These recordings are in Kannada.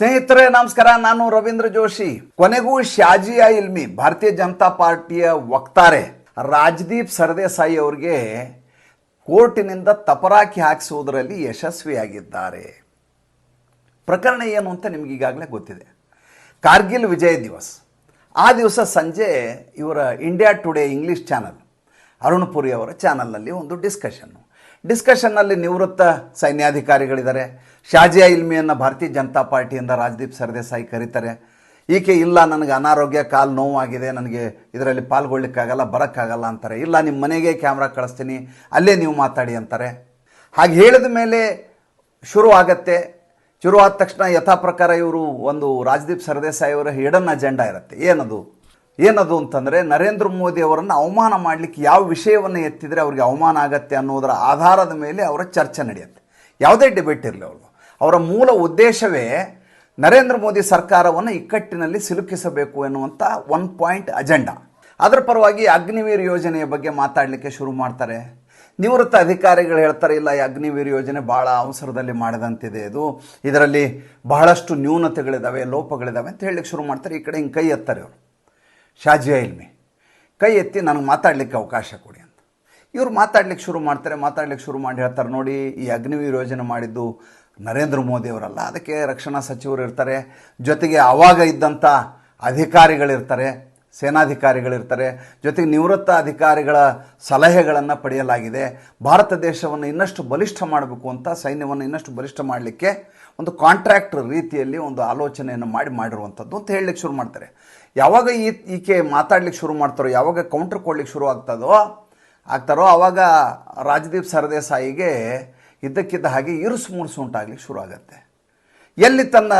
ಸ್ನೇಹಿತರೆ, ನಮಸ್ಕಾರ. ನಾನು ರವೀಂದ್ರ ಜೋಶಿ. ಕೊನೆಗೂ ಶಾಜಿಯಾ ಇಲ್ಮಿ, ಭಾರತೀಯ ಜನತಾ ಪಾರ್ಟಿಯ ವಕ್ತಾರೆ ರಾಜದೀಪ್ ಸರ್ದೇಸಾಯಿ ಅವರಿಗೆ ಕೋರ್ಟಿನಿಂದ ತಪರಾಕಿ ಹಾಕಿಸುವುದರಲ್ಲಿ ಯಶಸ್ವಿಯಾಗಿದ್ದಾರೆ. ಪ್ರಕರಣ ಏನು ಅಂತ ನಿಮ್ಗೆ ಈಗಾಗಲೇ ಗೊತ್ತಿದೆ. ಕಾರ್ಗಿಲ್ ವಿಜಯ್ ದಿವಸ್. ಆ ದಿವಸ ಸಂಜೆ ಇವರ India Today English channel Arun Puri ಅವರ ಚಾನಲ್ನಲ್ಲಿ ಒಂದು ಡಿಸ್ಕಷನ್ನು ಡಿಸ್ಕಷನ್ನಲ್ಲಿ ನಿವೃತ್ತ ಸೈನ್ಯಾಧಿಕಾರಿಗಳಿದ್ದಾರೆ. ಶಾಜಿಯಾ ಇಲ್ಮಿಯನ್ನು ಭಾರತೀಯ ಜನತಾ ಪಾರ್ಟಿಯಿಂದ ರಾಜದೀಪ್ ಸರ್ದೇಸಾಯಿ ಕರೀತಾರೆ. ಈಕೆ ಇಲ್ಲ, ನನಗೆ ಅನಾರೋಗ್ಯ, ಕಾಲು ನೋವಾಗಿದೆ, ನನಗೆ ಇದರಲ್ಲಿ ಪಾಲ್ಗೊಳ್ಳಿಕ್ಕಾಗಲ್ಲ, ಬರೋಕ್ಕಾಗಲ್ಲ ಅಂತಾರೆ. ಇಲ್ಲ ನಿಮ್ಮ ಮನೆಗೆ ಕ್ಯಾಮ್ರಾ ಕಳಿಸ್ತೀನಿ, ಅಲ್ಲೇ ನೀವು ಮಾತಾಡಿ ಅಂತಾರೆ. ಹಾಗೆ ಹೇಳಿದ ಮೇಲೆ ಶುರು ಆಗತ್ತೆ ಶುರು ಆದ ತಕ್ಷಣ ಯಥಾ ಪ್ರಕಾರ ಇವರು ಒಂದು ರಾಜದೀಪ್ ಸರ್ದೇಸಾಯಿ ಅವರ ಹಿಡನ್ ಅಜೆಂಡಾ ಇರುತ್ತೆ. ಏನದು? ಏನದು ಅಂತಂದರೆ, ನರೇಂದ್ರ ಮೋದಿ ಅವರನ್ನು ಅವಮಾನ ಮಾಡಲಿಕ್ಕೆ ಯಾವ ವಿಷಯವನ್ನು ಎತ್ತಿದರೆ ಅವ್ರಿಗೆ ಅವಮಾನ ಆಗತ್ತೆ ಅನ್ನೋದರ ಆಧಾರದ ಮೇಲೆ ಅವರ ಚರ್ಚೆ ನಡೆಯುತ್ತೆ. ಯಾವುದೇ ಡಿಬೇಟ್ ಇರಲಿ ಅವರು ಅವರ ಮೂಲ ಉದ್ದೇಶವೇ ನರೇಂದ್ರ ಮೋದಿ ಸರ್ಕಾರವನ್ನು ಇಕ್ಕಟ್ಟಿನಲ್ಲಿ ಸಿಲುಕಿಸಬೇಕು ಎನ್ನುವಂಥ ಒನ್ ಪಾಯಿಂಟ್ ಅಜೆಂಡಾ ಅದರ ಪರವಾಗಿ ಅಗ್ನಿವೀರ್ ಯೋಜನೆಯ ಬಗ್ಗೆ ಮಾತಾಡಲಿಕ್ಕೆ ಶುರು ಮಾಡ್ತಾರೆ. ನಿವೃತ್ತ ಅಧಿಕಾರಿಗಳು ಹೇಳ್ತಾರೆ, ಇಲ್ಲ, ಈ ಅಗ್ನಿವೀರ್ ಯೋಜನೆ ಭಾಳ ಅವಸರದಲ್ಲಿ ಮಾಡಿದಂತಿದೆ ಇದು. ಇದರಲ್ಲಿ ಬಹಳಷ್ಟು ನ್ಯೂನತೆಗಳಿದ್ದಾವೆ ಲೋಪಗಳಿದ್ದಾವೆ ಅಂತ ಹೇಳಲಿಕ್ಕೆ ಶುರು ಮಾಡ್ತಾರೆ. ಈ ಕಡೆ ಹಿಂಗೆ ಕೈ ಎತ್ತಾರೆ ಅವರು ಶಾಜಿಯಾ ಇಲ್ಮಿ ಕೈ ಎತ್ತಿ ನನಗೆ ಮಾತಾಡಲಿಕ್ಕೆ ಅವಕಾಶ ಕೊಡಿ ಇವರು ಮಾತಾಡ್ಲಿಕ್ಕೆ ಶುರು ಮಾಡ್ತಾರೆ, ಮಾತಾಡ್ಲಿಕ್ಕೆ ಶುರು ಮಾಡಿ ಹೇಳ್ತಾರೆ, ನೋಡಿ, ಈ ಅಗ್ನಿವೀರ್ ಯೋಜನೆ ಮಾಡಿದ್ದು ನರೇಂದ್ರ ಮೋದಿ ಅವರಲ್ಲ ಅದಕ್ಕೆ ರಕ್ಷಣಾ ಸಚಿವರು ಇರ್ತಾರೆ. ಜೊತೆಗೆ ಆವಾಗ ಇದ್ದಂಥ ಅಧಿಕಾರಿಗಳಿರ್ತಾರೆ, ಸೇನಾಧಿಕಾರಿಗಳಿರ್ತಾರೆ. ಜೊತೆಗೆ ನಿವೃತ್ತ ಅಧಿಕಾರಿಗಳ ಸಲಹೆಗಳನ್ನು ಪಡೆಯಲಾಗಿದೆ. ಭಾರತ ದೇಶವನ್ನು ಇನ್ನಷ್ಟು ಬಲಿಷ್ಠ ಮಾಡಬೇಕು ಅಂತ ಸೈನ್ಯವನ್ನು ಇನ್ನಷ್ಟು ಬಲಿಷ್ಠ ಮಾಡಲಿಕ್ಕೆ ಒಂದು ಕಾಂಟ್ರಾಕ್ಟ್ ರೀತಿಯಲ್ಲಿ ಒಂದು ಆಲೋಚನೆಯನ್ನು ಮಾಡಿ ಮಾಡಿರುವಂಥದ್ದು ಅಂತ ಹೇಳಲಿಕ್ಕೆ ಶುರು ಮಾಡ್ತಾರೆ. ಯಾವಾಗ ಈ ಈಕೆ ಮಾತಾಡ್ಲಿಕ್ಕೆ ಶುರು ಮಾಡ್ತಾರೋ, ಯಾವಾಗ ಕೌಂಟ್ರ್ ಕೊಡ್ಲಿಕ್ಕೆ ಶುರು ಆಗ್ತದೋ ಆಗ್ತಾರೋ ಆವಾಗ ರಾಜದೀಪ್ ಸರ್ದೇಸಾಯಿಗೆ ಇದ್ದಕ್ಕಿದ್ದ ಹಾಗೆ ಇರುಸು ಮುರುಸು ಉಂಟಾಗ್ಲಿಕ್ಕೆ ಶುರು ಆಗುತ್ತೆ ಎಲ್ಲಿ ತನ್ನ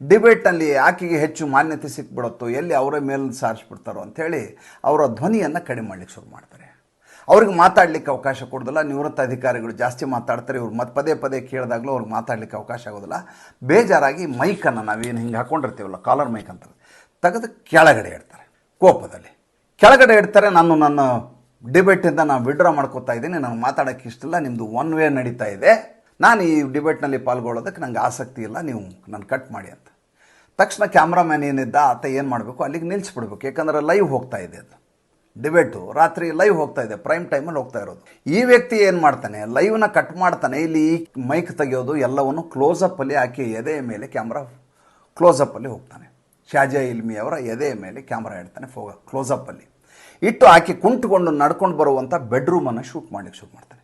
ಡಿಬೇಟ್ನಲ್ಲಿ ಆಕೆಗೆ ಹೆಚ್ಚು ಮಾನ್ಯತೆ ಸಿಕ್ಬಿಡುತ್ತೋ, ಎಲ್ಲಿ ಅವರ ಮೇಲೆ ಸಾರಿಸ್ಬಿಡ್ತಾರೋ ಅಂಥೇಳಿ ಅವರ ಧ್ವನಿಯನ್ನು ಕಡಿಮೆ ಮಾಡಲಿಕ್ಕೆ ಶುರು ಮಾಡ್ತಾರೆ. ಅವ್ರಿಗೆ ಮಾತಾಡಲಿಕ್ಕೆ ಅವಕಾಶ ಕೊಡೋದಿಲ್ಲ, ನಿವೃತ್ತ ಅಧಿಕಾರಿಗಳು ಜಾಸ್ತಿ ಮಾತಾಡ್ತಾರೆ, ಇವ್ರು ಮತ್ತು ಪದೇ ಪದೇ ಕೇಳಿದಾಗಲೂ ಅವ್ರಿಗೆ ಮಾತಾಡಲಿಕ್ಕೆ ಅವಕಾಶ ಆಗೋದಿಲ್ಲ. ಬೇಜಾರಾಗಿ ಮೈಕನ್ನು ನಾವೇನು ಹಿಂಗೆ ಹಾಕ್ಕೊಂಡಿರ್ತೀವಲ್ಲ ಕಾಲರ್ ಮೈಕ್ ಅಂತ. ತೆಗೆದು ಕೆಳಗಡೆ ಇಡ್ತಾರೆ, ಕೋಪದಲ್ಲಿ. ಕೆಳಗಡೆ ಇಡ್ತಾರೆ, ನಾನು ನನ್ನ ಡಿಬೇಟಿಂದ ನಾನು ವಿಡ್ರಾ ಮಾಡ್ಕೋತಾ ಇದ್ದೀನಿ. ನನಗೆ ಮಾತಾಡೋಕ್ಕೆ ಇಷ್ಟಿಲ್ಲ. ನಿಮ್ಮದು ಒನ್ ವೇ ನಡೀತಾ ಇದೆ. ನಾನು ಈ ಡಿಬೇಟ್ನಲ್ಲಿ ಪಾಲ್ಗೊಳ್ಳೋದಕ್ಕೆ ನನಗೆ ಆಸಕ್ತಿ ಇಲ್ಲ. ನೀವು ನಾನು ಕಟ್ ಮಾಡಿ ಅಂತ. ತಕ್ಷಣ ಕ್ಯಾಮ್ರಾಮ್ಯಾನ್ ಏನಿದ್ದ, ಆತ ಏನು ಮಾಡಬೇಕು? ಅಲ್ಲಿಗೆ ನಿಲ್ಲಿಸ್ಬಿಡ್ಬೇಕು ಯಾಕಂದರೆ ಲೈವ್ ಹೋಗ್ತಾ ಇದೆ ಅದು. ಡಿಬೇಟು ರಾತ್ರಿ ಲೈವ್ ಹೋಗ್ತಾ ಇದೆ. ಪ್ರೈಮ್ ಟೈಮಲ್ಲಿ ಹೋಗ್ತಾ ಇರೋದು. ಈ ವ್ಯಕ್ತಿ ಏನು ಮಾಡ್ತಾನೆ? ಲೈವ್ನ ಕಟ್ ಮಾಡ್ತಾನೆ. ಇಲ್ಲಿ ಈ ಮೈಕ್ ತೆಗೆಯೋದು ಎಲ್ಲವನ್ನು ಕ್ಲೋಸಪ್ಪಲ್ಲಿ ಹಾಕಿ ಎದೆಯ ಮೇಲೆ ಕ್ಯಾಮ್ರಾ ಕ್ಲೋಸಪ್ಪಲ್ಲಿ ಹೋಗ್ತಾನೆ. ಶಾಜಾ ಇಲ್ಮಿ ಅವರ ಎದೆಯ ಮೇಲೆ ಕ್ಯಾಮ್ರಾ ಇಡ್ತಾನೆ. ಫೋ ಕ್ಲೋಸಪ್ಪಲ್ಲಿ ಇಟ್ಟು ಆಕೆ ಕುಂಟುಕೊಂಡು ನಡ್ಕೊಂಡು ಬರುವಂಥ ಬೆಡ್ರೂಮನ್ನು ಶೂಟ್ ಮಾಡಲಿಕ್ಕೆ ಶುರು ಮಾಡ್ತಾರೆ.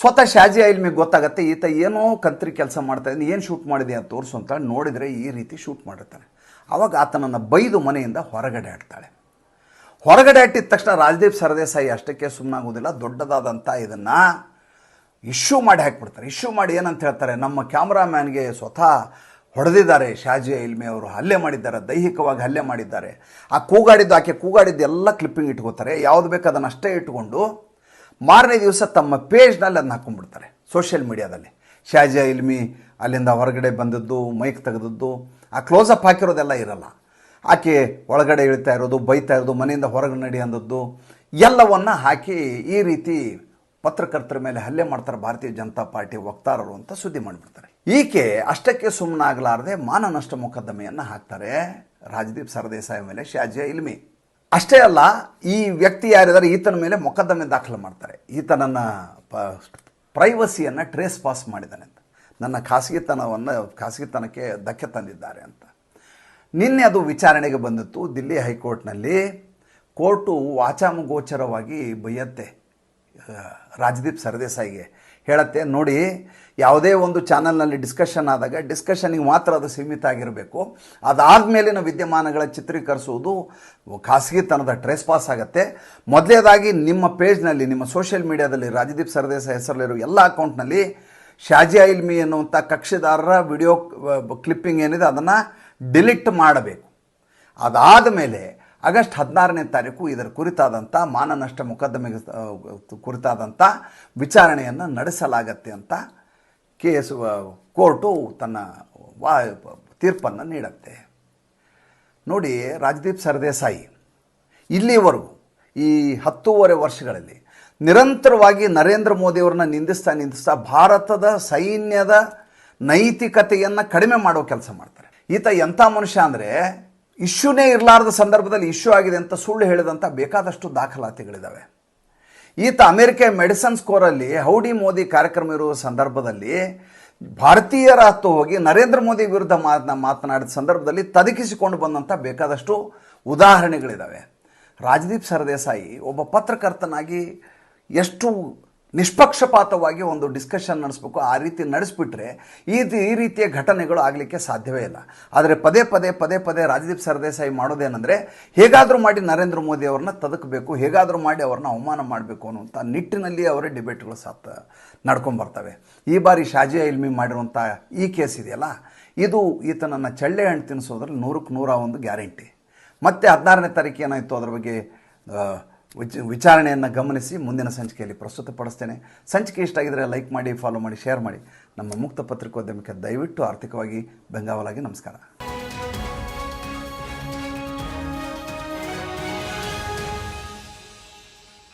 ಸ್ವತಃ ಶಾಜಿ ಇಲ್ಮಿಗೆ ಗೊತ್ತಾಗುತ್ತೆ, ಈತ ಏನೋ ಕಂತ್ರಿ ಕೆಲಸ ಮಾಡ್ತಾ ಇದ್ದಾನೆ, ಏನು ಶೂಟ್ ಮಾಡಿದೆ ಅಂತ ತೋರಿಸು ಅಂತ ನೋಡಿದರೆ ಈ ರೀತಿ ಶೂಟ್ ಮಾಡಿರ್ತಾನೆ ಆವಾಗ ಆತನನ್ನು ಬೈದು ಮನೆಯಿಂದ ಹೊರಗಡೆ ಆಡ್ತಾಳೆ. ಹೊರಗಡೆ ಆಟಿದ ತಕ್ಷಣ ರಾಜದೀಪ್ ಸರದೇಸಾಯಿ ಅಷ್ಟಕ್ಕೆ ಸುಮ್ಮನಾಗೋದಿಲ್ಲ ದೊಡ್ಡದಾದಂಥ ಇದನ್ನು ಇಶ್ಯೂ ಮಾಡಿ ಹಾಕ್ಬಿಡ್ತಾರೆ. ಇಶ್ಯೂ ಮಾಡಿ ಏನಂತ ಹೇಳ್ತಾರೆ, ನಮ್ಮ ಕ್ಯಾಮ್ರಾಮ್ಯಾನ್ಗೆ ಸ್ವತಃ ಹೊಡೆದಿದ್ದಾರೆ ಶಾಜಿಯಾ ಇಲ್ಮಿ ಅವರು. ಹಲ್ಲೆ ಮಾಡಿದ್ದಾರೆ, ದೈಹಿಕವಾಗಿ ಹಲ್ಲೆ ಮಾಡಿದ್ದಾರೆ. ಆ ಕೂಗಾಡಿದ್ದು ಆಕೆ ಕೂಗಾಡಿದ್ದು ಎಲ್ಲ ಕ್ಲಿಪ್ಪಿಂಗ್ ಇಟ್ಕೋತಾರೆ. ಯಾವುದು ಬೇಕು ಅದನ್ನು ಅಷ್ಟೇ ಇಟ್ಕೊಂಡು ಮಾರನೇ ದಿವಸ ತಮ್ಮ ಪೇಜ್ನಲ್ಲಿ ಅದನ್ನ ಹಾಕ್ಕೊಂಡ್ಬಿಡ್ತಾರೆ ಸೋಷಿಯಲ್ ಮೀಡಿಯಾದಲ್ಲಿ ಶಾಜಿಯಾ ಇಲ್ಮಿ ಅಲ್ಲಿಂದ ಹೊರಗಡೆ ಬಂದದ್ದು ಮೈಕ್ ತೆಗೆದದ್ದು, ಆ ಕ್ಲೋಸಪ್ ಹಾಕಿರೋದೆಲ್ಲ ಇರಲ್ಲ. ಆಕೆ ಒಳಗಡೆ ಇಳಿತಾ ಇರೋದು, ಬೈತಾ ಇರೋದು, ಮನೆಯಿಂದ ಹೊರಗೆ ನಡಿ ಅಂದದ್ದು, ಎಲ್ಲವನ್ನು ಹಾಕಿ ಈ ರೀತಿ ಪತ್ರಕರ್ತರ ಮೇಲೆ ಹಲ್ಲೆ ಮಾಡ್ತಾರೆ ಭಾರತೀಯ ಜನತಾ ಪಾರ್ಟಿ ವಕ್ತಾರರು ಅಂತ ಸುದ್ದಿ ಮಾಡಿಬಿಡ್ತಾರೆ. ಈಕೆ ಅಷ್ಟಕ್ಕೆ ಸುಮ್ಮನಾಗಲಾರದೆ ಮಾನನಷ್ಟ ಮೊಕದ್ದಮೆಯನ್ನು ಹಾಕ್ತಾರೆ. ರಾಜದೀಪ್ ಸರದೇಸಾಯಿ ಮೇಲೆ ಶಾಜಿಯಾ ಇಲ್ಮಿ. ಅಷ್ಟೇ ಅಲ್ಲ, ಈ ವ್ಯಕ್ತಿ ಯಾರಿದ್ದಾರೆ, ಈತನ ಮೇಲೆ ಮೊಕದ್ದಮೆ ದಾಖಲು ಮಾಡ್ತಾರೆ. ಈತನನ್ನು ಪ ಪ್ರೈವಸಿಯನ್ನು ಟ್ರೇಸ್ ಪಾಸ್ ಮಾಡಿದ್ದಾನೆ ಅಂತ. ನನ್ನ ಖಾಸಗಿತನವನ್ನು, ಖಾಸಗಿತನಕ್ಕೆ ಧಕ್ಕೆ ತಂದಿದ್ದಾರೆ ಅಂತ. ನಿನ್ನೆ ಅದು ವಿಚಾರಣೆಗೆ ಬಂದಿತ್ತು. ದಿಲ್ಲಿ ಹೈಕೋರ್ಟ್ನಲ್ಲಿ ಕೋರ್ಟು ವಾಚಾಮಗೋಚರವಾಗಿ ಬೈಯತ್ತೆ ರಾಜದೀಪ್ ಸರ್ದೇಸಾಯಿಗೆ. ಹೇಳತ್ತೆ. ನೋಡಿ, ಯಾವುದೇ ಒಂದು ಚಾನಲ್ನಲ್ಲಿ ಡಿಸ್ಕಷನ್ ಆದಾಗ ಡಿಸ್ಕಷನಿಗೆ ಮಾತ್ರ ಅದು ಸೀಮಿತ ಆಗಿರಬೇಕು. ಅದಾದಮೇಲಿನ ವಿದ್ಯಮಾನಗಳ ಚಿತ್ರೀಕರಿಸುವುದು ಖಾಸಗಿತನದ ಟ್ರೇಸ್ ಪಾಸ್ ಆಗುತ್ತೆ. ಮೊದಲೇದಾಗಿ ನಿಮ್ಮ ಪೇಜ್ನಲ್ಲಿ ನಿಮ್ಮ ಸೋಷಿಯಲ್ ಮೀಡಿಯಾದಲ್ಲಿ ರಾಜದೀಪ್ ಸರ್ದೇಸ ಹೆಸರಲ್ಲಿರೋ ಎಲ್ಲ ಅಕೌಂಟ್ನಲ್ಲಿ ಶಾಜಿಯಾ ಐಲ್ಮಿ ಎನ್ನುವಂಥ ಕಕ್ಷಿದಾರರ ವಿಡಿಯೋ ಕ್ಲಿಪ್ಪಿಂಗ್ ಏನಿದೆ, ಅದನ್ನು ಡಿಲೀಟ್ ಮಾಡಬೇಕು. ಅದಾದ ಮೇಲೆ ಆಗಸ್ಟ್ ಹದಿನಾರನೇ ತಾರೀಕು ಇದರ ಕುರಿತಾದಂಥ ಮಾನನಷ್ಟ ಮೊಕದ್ದಮೆಗೆ ಕುರಿತಾದಂಥ ವಿಚಾರಣೆಯನ್ನು ನಡೆಸಲಾಗತ್ತೆ ಅಂತ ಕೇಸು ಕೋರ್ಟು ತನ್ನ ವಾ, ತೀರ್ಪನ್ನು ನೀಡುತ್ತೆ. ನೋಡಿ, ರಾಜದೀಪ್ ಸರ್ದೇಸಾಯಿ, ಇಲ್ಲಿವರೆಗೂ ಈ ಹತ್ತೂವರೆ ವರ್ಷಗಳಲ್ಲಿ ನಿರಂತರವಾಗಿ ನರೇಂದ್ರ ಮೋದಿಯವ್ರನ್ನ ನಿಂದಿಸ್ತಾ ನಿಂದಿಸ್ತಾ ಭಾರತದ ಸೈನ್ಯದ ನೈತಿಕತೆಯನ್ನು ಕಡಿಮೆ ಮಾಡೋ ಕೆಲಸ ಮಾಡ್ತಾರೆ. ಈತ ಎಂಥ ಮನುಷ್ಯ ಅಂದರೆ ಇಶ್ಯೂನೇ ಇರಲಾರದ ಸಂದರ್ಭದಲ್ಲಿ ಇಶ್ಯೂ ಆಗಿದೆ ಅಂತ ಸುಳ್ಳು ಹೇಳಿದಂಥ ಬೇಕಾದಷ್ಟು ದಾಖಲಾತಿಗಳಿದ್ದಾವೆ ಈತ ಅಮೆರಿಕ ಮೆಡಿಸನ್ ಸ್ಕೋರಲ್ಲಿ ಹೌಡಿ ಮೋದಿ ಕಾರ್ಯಕ್ರಮ ಇರುವ ಸಂದರ್ಭದಲ್ಲಿ ಭಾರತೀಯರ ಹತ್ತು ಹೋಗಿ ನರೇಂದ್ರ ಮೋದಿ ವಿರುದ್ಧ ಮಾತನ್ನ ಮಾತನಾಡಿದ ಸಂದರ್ಭದಲ್ಲಿ ತದಕಿಸಿಕೊಂಡು ಬಂದಂಥ ಬೇಕಾದಷ್ಟು ಉದಾಹರಣೆಗಳಿದ್ದಾವೆ ರಾಜದೀಪ್ ಸರ್ದೇಸಾಯಿ ಒಬ್ಬ ಪತ್ರಕರ್ತನಾಗಿ ಎಷ್ಟು ನಿಷ್ಪಕ್ಷಪಾತವಾಗಿ ಒಂದು ಡಿಸ್ಕಷನ್ ನಡೆಸಬೇಕು, ಆ ರೀತಿ ನಡೆಸ್ಬಿಟ್ರೆ ಈ ಈ ರೀತಿಯ ಘಟನೆಗಳು ಆಗಲಿಕ್ಕೆ ಸಾಧ್ಯವೇ ಇಲ್ಲ. ಆದರೆ ಪದೇ ಪದೇ ಪದೇ ಪದೇ ರಾಜದೀಪ್ ಸರ್ದೇಸಾಯಿ ಮಾಡೋದೇನೆಂದರೆ, ಹೇಗಾದರೂ ಮಾಡಿ ನರೇಂದ್ರ ಮೋದಿ ಅವ್ರನ್ನ ತದಕಬೇಕು, ಹೇಗಾದರೂ ಮಾಡಿ ಅವ್ರನ್ನ ಅವಮಾನ ಮಾಡಬೇಕು ಅನ್ನುವಂಥ ನಿಟ್ಟಿನಲ್ಲಿ ಅವರೇ ಡಿಬೇಟ್ಗಳು ಸಾತ್, ನಡ್ಕೊಂಬರ್ತವೆ. ಈ ಬಾರಿ ಶಾಜಿಯಾ ಇಲ್ಮಿ ಮಾಡಿರುವಂಥ ಈ ಕೇಸ್ ಇದೆಯಲ್ಲ, ಇದು ಈತನನ್ನು ಚಳ್ಳೆ ಹಣ್ಣು ತಿನ್ನಿಸೋದ್ರಲ್ಲಿ ನೂರಕ್ಕೆ ನೂರ ಒಂದು ಗ್ಯಾರಂಟಿ. ಮತ್ತು ಹದಿನಾರನೇ ತಾರೀಕು ಏನಾಯಿತು ಅದರ ಬಗ್ಗೆ ವಿಚ, ವಿಚಾರಣೆಯನ್ನು ಗಮನಿಸಿ ಮುಂದಿನ ಸಂಚಿಕೆಯಲ್ಲಿ ಪ್ರಸ್ತುತಪಡಿಸ್ತೇನೆ ಸಂಚಿಕೆ ಇಷ್ಟ ಆಗಿದರೆ ಲೈಕ್ ಮಾಡಿ, ಫಾಲೋ ಮಾಡಿ, ಶೇರ್ ಮಾಡಿ. ನಮ್ಮ ಮುಕ್ತ ಪತ್ರಿಕೋದ್ಯಮಕ್ಕೆ ದಯವಿಟ್ಟು ಆರ್ಥಿಕವಾಗಿ ಬೆಂಗಾವಲಾಗಿ ನಮಸ್ಕಾರ.